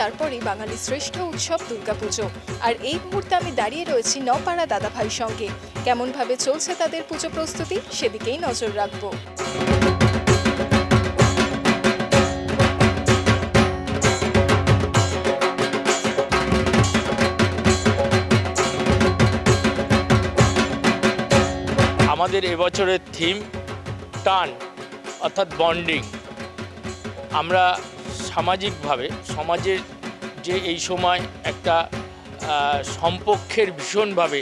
তারপরেই বাঙালির শ্রেষ্ঠ উৎসব দুর্গাপুজো। আর এই মুহূর্তে আমি দাঁড়িয়ে রয়েছি নপাড়া দাদাভাইয়ের সঙ্গে। কেমনভাবে চলছে তাদের পুজো প্রস্তুতি সেদিকেই নজর রাখব। আমাদের এবছরের থিম টান, অর্থাৎ বন্ডিং আমরা সামাজিকভাবে সমাজের যে এই সময় একটা আহ, সম্পর্কের ভীষণভাবে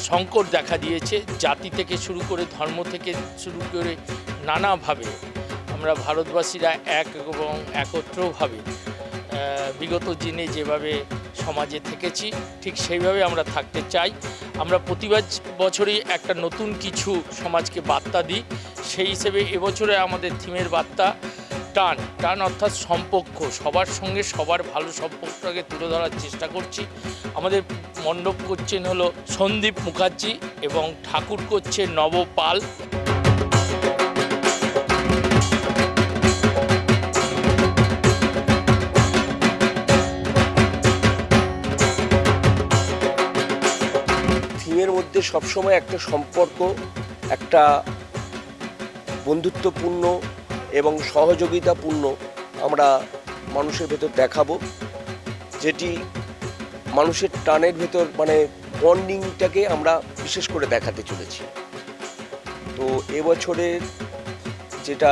সংকট দেখা দিয়েছে জাতি থেকে শুরু করে ধর্ম থেকে শুরু করে নানাভাবে আমরা ভারতবাসীরা এক এবং একত্রভাবে বিগত দিনে যেভাবে সমাজে থেকেছি ঠিক সেইভাবে আমরা থাকতে চাই। আমরা প্রতি বাজ- বছরই একটা নতুন কিছু সমাজকে বার্তা দিই। সেই হিসেবে এবছরে আমাদের থিমের বার্তা টান টান অর্থাৎ সম্পর্ক সবার সঙ্গে সবার ভালো সম্পর্কটাকে তুলে ধরার চেষ্টা করছি। আমাদের মণ্ডপ করছেন হলো সন্দীপ মুখার্জি এবং ঠাকুর করছে নবপাল থিমের মধ্যে সবসময় একটা সম্পর্ক, একটা বন্ধুত্বপূর্ণ এবং সহযোগিতাপূর্ণ আমরা মানুষের ভেতর দেখাবো, যেটি মানুষের টানের ভেতর মানে বন্ডিংটাকে আমরা বিশেষ করে দেখাতে চলেছি। তো এবছরের যেটা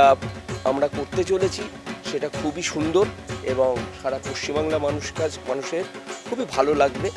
আমরা করতে চলেছি, সেটা খুবই সুন্দর এবং সারা পশ্চিমবাংলা মানুষ কাজ মানুষের খুবই ভালো লাগবে।